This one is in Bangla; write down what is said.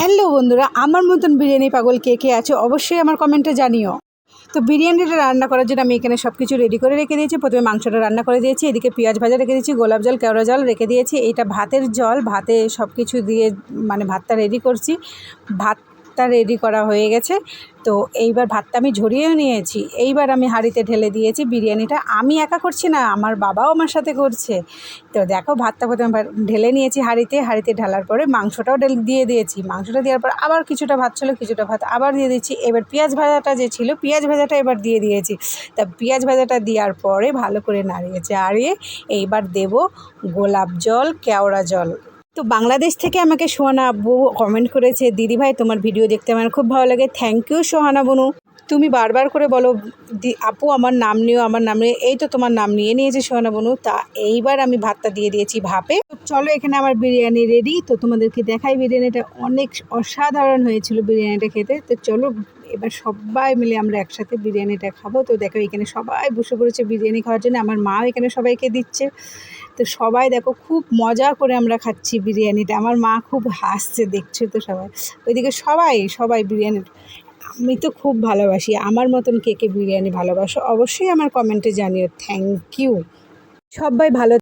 হ্যালো বন্ধুরা, আমার মতন বিরিয়ানি পাগল কে কে আছে অবশ্যই আমার কমেন্টে জানিও। তো বিরিয়ানিটা রান্না করার জন্য আমি এখানে সব কিছু রেডি করে রেখে দিয়েছি। প্রথমে মাংসটা রান্না করে দিয়েছি, এদিকে পেঁয়াজ ভাজা রেখে দিয়েছি, গোলাপ জল, কেওড়া জল রেখে দিয়েছি। এটা ভাতের জল, ভাতে সব কিছু দিয়ে মানে ভাতটা রেডি করছি। ভাতটা রেডি করা হয়ে গেছে। তো এইবার ভাতটা আমি ঝরিয়েও নিয়েছি। এইবার আমি হাঁড়িতে ঢেলে দিয়েছি বিরিয়ানিটা। আমি একা করছি না, আমার বাবাও আমার সাথে করছে। তো দেখো, ভাতটা প্রথমে ঢেলে নিয়েছি হাঁড়িতে। হাঁড়িতে ঢালার পরে মাংসটাও দিয়ে দিয়েছি। মাংসটা দেওয়ার পর আবার কিছুটা ভাত ছিল, কিছুটা ভাত আবার দিয়ে দিচ্ছি। এবার পেঁয়াজ ভাজাটা যে ছিল, পেঁয়াজ ভাজাটা এবার দিয়ে দিয়েছি। তা পেঁয়াজ ভাজাটা দেওয়ার পরে ভালো করে নাড়িয়েছে আড়িয়ে এইবার দেব গোলাপ জল, কেওড়া জল। তো বাংলাদেশ থেকে আমাকে সোহানা আব্বু কমেন্ট করেছে, দিদি ভাই, তোমার ভিডিও দেখতে আমার খুব ভালো লাগে। থ্যাংক ইউ সোহানা বনু। তুমি বারবার করে বলো আপু, আমার নাম নিও, আমার নাম নিয়ে এই তো তোমার নাম নিয়ে নিয়েছে সোহানা বনু। তা এইবার আমি ভাতটা দিয়ে দিয়েছি ভাপে। চলো, এখানে আমার বিরিয়ানি রেডি তো তোমাদেরকে দেখাই, বিরিয়ানিটা অনেক অসাধারণ হয়েছিল বিরিয়ানিটা খেতে। তো চলো, এবার সবাই মিলে আমরা একসাথে বিরিয়ানিটা খাব। তো দেখো, এখানে সবাই বসে পড়েছে বিরিয়ানি খাওয়ার জন্য। আমার মাও এখানে সবাইকে দিচ্ছে। তো সবাই দেখো খুব মজা করে আমরা খাচ্ছি বিরিয়ানিটা। আমার মা খুব হাসছে, দেখছে তো সবাই? ওইদিকে সবাই সবাই বিরিয়ানি আমি তো খুব ভালোবাসি। আমার মতন কে কে বিরিয়ানি ভালোবাসো অবশ্যই আমার কমেন্টে জানিও। থ্যাংক ইউ সবাই ভালো